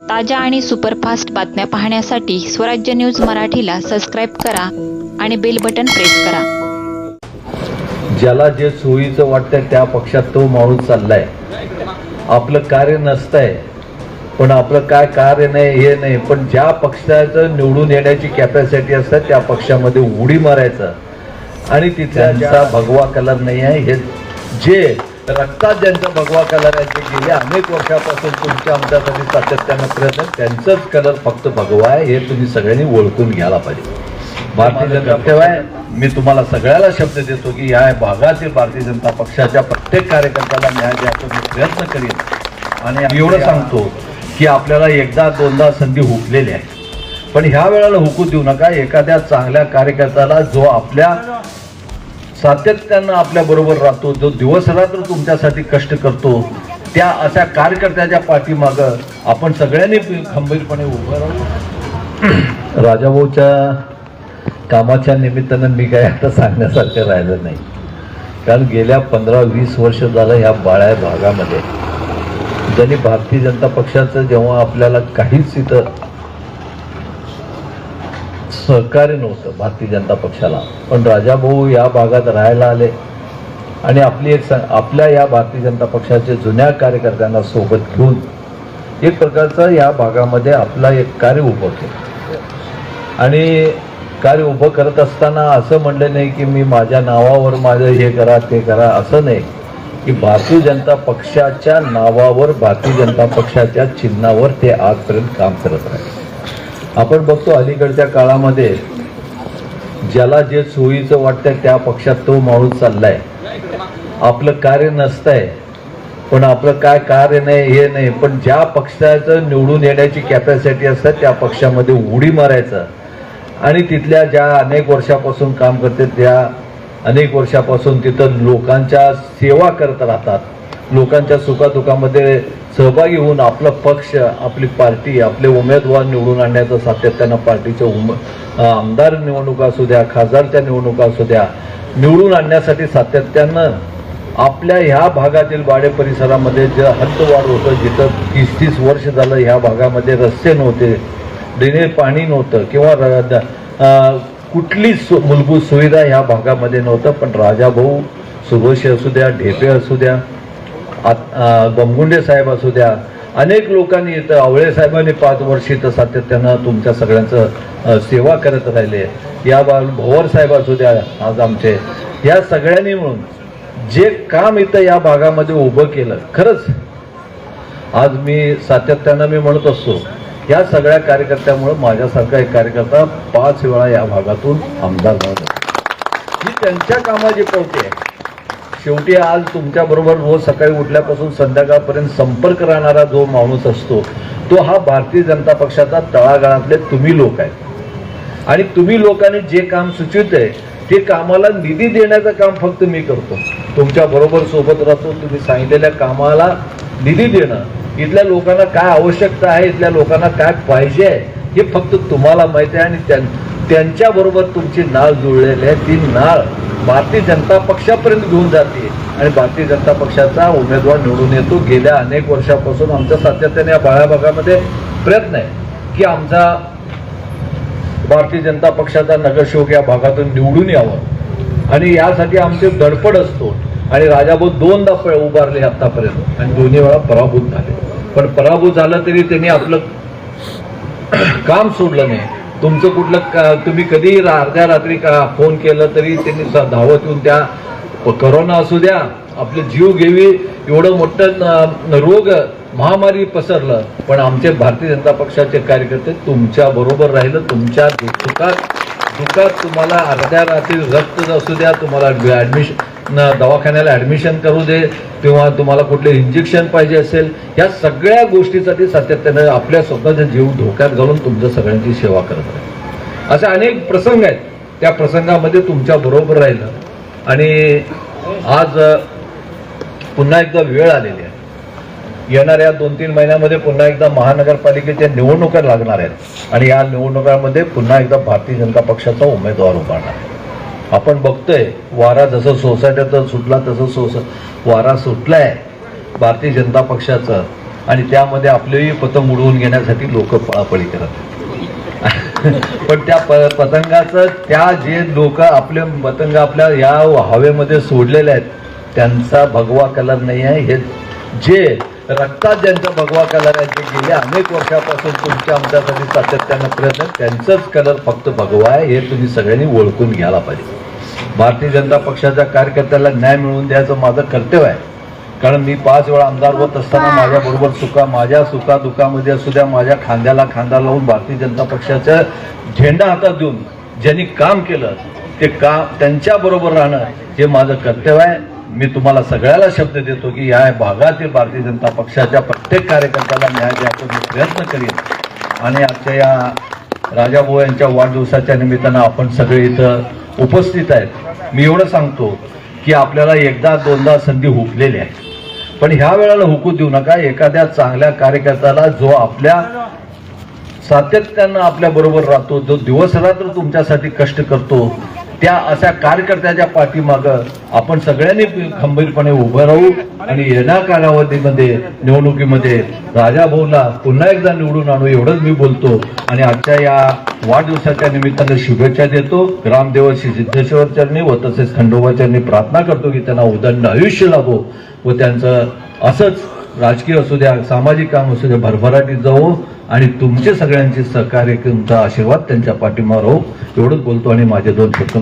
ताज्या आणि सुपरफास्ट बातम्या पाहण्यासाठी स्वराज्य न्यूज मराठीला सबस्क्राईब करा आणि बेल बटन प्रेस करा. ज्याला जे सोयीचं वाटतंय त्या पक्षात तो माणूस चाललाय. आपलं कार्य नसतंय पण आपलं काय कार्य नाही हे नाही पण ज्या पक्षाचं निवडून येण्याची कॅपॅसिटी असते त्या पक्षामध्ये उडी मारायचं. आणि तिथल्या भगवा कलर नाही आहे हे जे रक्तात ज्यांचा भगवा कलर आहे ते गेल्या अनेक वर्षापासून तुमच्या आमच्यासाठी सातत्यानं प्रयत्न त्यांचंच कलर फक्त भगवा आहे. हे तुम्ही सगळ्यांनी ओळखून घ्यायला पाहिजे. भारतीय जनता तेव्हा मी तुम्हाला सगळ्याला शब्द देतो की या भागातील भारतीय जनता पक्षाच्या प्रत्येक कार्यकर्त्याला न्याय द्यायचा मी प्रयत्न करीन. आणि एवढं सांगतो की आपल्याला एकदा दोनदा संधी हुकलेली आहे. पण ह्या वेळेला हुकू देऊ नका. एखाद्या चांगल्या कार्यकर्त्याला जो आपल्या सातत्यानं आपल्याबरोबर राहतो जो दिवसरात्र तुमच्यासाठी कष्ट करतो त्या अशा कार्यकर्त्याच्या पाठीमागं आपण सगळ्यांनी खंबीरपणे उभं राहू. राजाभाऊच्या कामाच्या निमित्तानं मी काय आता सांगण्यासारखं राहिलं नाही. कारण गेल्या पंधरा वीस वर्ष झालं ह्या बाळ्या भागामध्ये. ज्यांनी भारतीय जनता पक्षाचं जेव्हा आपल्याला काहीच इथं सहकार्य नव्हतं भारतीय जनता पक्षाला. पण राजाभाऊ या भागात राहायला आले. आणि आपली एक स- आपल्या या भारतीय जनता पक्षाच्या जुन्या कार्यकर्त्यांना सोबत घेऊन एक प्रकारचं या भागामध्ये आपला एक कार्य उभं केलं. आणि कार्य उभं करत असताना असं म्हणलं नाही की मी माझ्या नावावर माझं हे करा ते करा असं नाही. की भारतीय जनता पक्षाच्या नावावर भारतीय जनता पक्षाच्या चिन्हावर ते आजपर्यंत काम करत राहिले. आपण बघतो अलीकडच्या काळामध्ये ज्याला जे सोयीचं वाटतंय त्या पक्षात तो माणूस चाललाय. आपलं कार्य नसतंय पण आपलं काय कार्य नाही हे नाही पण ज्या पक्षाचं निवडून येण्याची कॅपॅसिटी असते त्या पक्षामध्ये उडी मारायचं. आणि तिथल्या ज्या अनेक वर्षापासून काम करते त्या अनेक वर्षापासून तिथं लोकांच्या सेवा करत राहतात. लोकांच्या सुखादुखामध्ये सहभागी होऊन आपला पक्ष आपली पार्टी आपले उमेदवार निवडून आणण्याचं सातत्यानं पार्टीच्या उम आमदार निवडणुका असू द्या खासदारच्या निवडणुका असू द्या निवडून आणण्यासाठी सातत्यानं आपल्या ह्या भागातील बाडे परिसरामध्ये जे हद्दवाढ होतं जिथं तीस तीस वर्ष झालं ह्या भागामध्ये रस्ते नव्हते ड्रेनेज पाणी नव्हतं किंवा कुठलीच कुठली सु मूलभूत सुविधा ह्या भागामध्ये नव्हतं पण राजाभाऊ सुरोशी असू द्या ढेपे असू द्या बमगुंडे साहेब असू द्या अनेक लोकांनी इथं आवळे साहेबांनी पाच वर्ष इथं सातत्यानं तुमच्या सगळ्यांचं सेवा करत राहिले. या बा भोवर साहेब असू द्या आज आमचे या सगळ्यांनी मिळून जे काम इथं या भागामध्ये उभं केलं खरंच. आज मी सातत्यानं मी म्हणत असतो या सगळ्या कार्यकर्त्यामुळं माझ्यासारखा एक कार्यकर्ता पाच वेळा या भागातून आमदार झाला. ही त्यांच्या कामाची पावती आहे. शेवटी आज तुमच्याबरोबर रोज सकाळी उठल्यापासून संध्याकाळपर्यंत संपर्क राहणारा जो माणूस असतो तो हा भारतीय जनता पक्षाचा तळागाळातले तुम्ही लोक आहेत. आणि तुम्ही लोकांनी जे काम सुचित आहे ते कामाला निधी देण्याचं काम फक्त मी करतो. तुमच्या बरोबर सोबत राहतो तुम्ही सांगितलेल्या कामाला निधी देणं इथल्या लोकांना काय आवश्यकता आहे इथल्या लोकांना काय पाहिजे आहे हे फक्त तुम्हाला माहिती आहे आणि त्यां- त्यांच्याबरोबर तुमची नाळ जुळलेली आहे. ती नाळ भारतीय जनता पक्षापर्यंत घेऊन जाते. आणि भारतीय जनता पक्षाचा उमेदवार निवडून येतो. गेल्या अनेक वर्षापासून आमच्या सातत्याने या बाळ्या भागामध्ये प्रयत्न आहे की आमचा भारतीय जनता पक्षाचा नगरसेवक या भागातून निवडून यावं. आणि यासाठी आमचे धडपड असतो. आणि राजाभाऊ दोनदा उभारले आतापर्यंत. आणि दोन्ही वेळा पराभूत झाले. पण पराभूत झालं तरी त्यांनी आपलं काम सोडलं नाही तुमचं कुठलं का तुम्ही कधी अर्ध्या रात्री का फोन केलं तरी त्यांनी धावत येऊन त्या करोना असू द्या आपले जीव घेवी एवढं मोठं रोग महामारी पसरलं. पण आमचे भारतीय जनता पक्षाचे कार्यकर्ते तुमच्या बरोबर राहिलं तुमच्या दुःखात दुःखात तुम्हाला अर्ध्या रात्री रक्त असू द्या तुम्हाला ऍडमिशन दवाखान्याला ऍडमिशन करू दे किंवा तुम्हाला कुठले इंजेक्शन पाहिजे असेल या सगळ्या गोष्टीसाठी सातत्यानं आपल्या स्वतःचा जीव धोक्यात घालून तुमच्या सगळ्यांची सेवा करत आहे असे अनेक प्रसंग आहेत. त्या प्रसंगामध्ये तुमच्या बरोबर राहिलं. आणि आज पुन्हा एकदा वेळ आलेली आहे. येणाऱ्या दोन तीन महिन्यामध्ये पुन्हा एकदा महानगरपालिकेच्या निवडणुका लागणार आहेत. आणि या निवडणुकांमध्ये पुन्हा एकदा भारतीय जनता पक्षाचा उमेदवार उभारणार आहे. आपण बघतोय वारा जसं सोसायटीचा सुटला तसं सोस वारा सुटलाय भारतीय जनता पक्षाचं. आणि त्यामध्ये आपलेही पतंग उडवून घेण्यासाठी लोक पळापळी करत पण त्या प- पतंगाचं त्या जे लोक आपले पतंग आपल्या या हवेमध्ये सोडलेले आहेत त्यांचा भगवा कलर नाही आहे. हे जे रक्तात ज्यांचा भगवा कलर आहे जे गेल्या अनेक वर्षापासून तुमच्या आमच्यासाठी सातत्यानं प्रयत्न त्यांचंच कलर फक्त भगवा आहे हे तुम्ही सगळ्यांनी ओळखून घ्यायला पाहिजे. भारतीय जनता पक्षाच्या कार्यकर्त्याला न्याय मिळवून द्यायचं माझं कर्तव्य आहे. कारण मी पाच वेळा आमदार होत असताना माझ्या बरोबर सुखा माझ्या सुखा दुखामध्ये असू द्या माझ्या खांद्याला खांदा लावून भारतीय जनता पक्षाचा झेंडा हातात देऊन ज्यांनी काम केलं ते काम त्यांच्या बरोबर राहणं हे माझं कर्तव्य आहे. मी तुम्हाला सगळ्याला शब्द देतो की या भागातील भारतीय जनता पक्षाच्या प्रत्येक कार्यकर्त्याला न्याय द्यायचा मी प्रयत्न करीन. आणि आजच्या या राजाभाऊ यांच्या वाढदिवसाच्या निमित्तानं आपण सगळे इथं उपस्थित आहेत. मी एवढं सांगतो की आपल्याला एकदा दोनदा संधी हुकलेली आहे. पण ह्या वेळेला हुकू देऊ नका. एखाद्या चांगल्या कार्यकर्त्याला जो आपल्या सातत्यानं आपल्या बरोबर राहतो जो दिवस रात्र तुमच्यासाठी कष्ट करतो त्या अशा कार्यकर्त्याच्या पाठीमागं आपण सगळ्यांनी खंबीरपणे उभं राहू आणि येणार कालावधीमध्ये निवडणुकीमध्ये राजाभाऊला पुन्हा एकदा निवडून आणू एवढंच मी बोलतो. आणि आजच्या या वाढदिवसाच्या निमित्ताने शुभेच्छा देतो. ग्रामदेव श्री व तसेच खंडोबाचरणी प्रार्थना करतो की त्यांना उदंड आयुष्य लाभो व त्यांचं असंच राजकीय असू द्या सामाजिक काम असू द्या भरभराटीत जाऊ आणि तुमचे सगळ्यांचे सहकार्य तुमचा आशीर्वाद त्यांच्या पाठीमावर राहू. एवढंच बोलतो आणि माझे दोन शब्द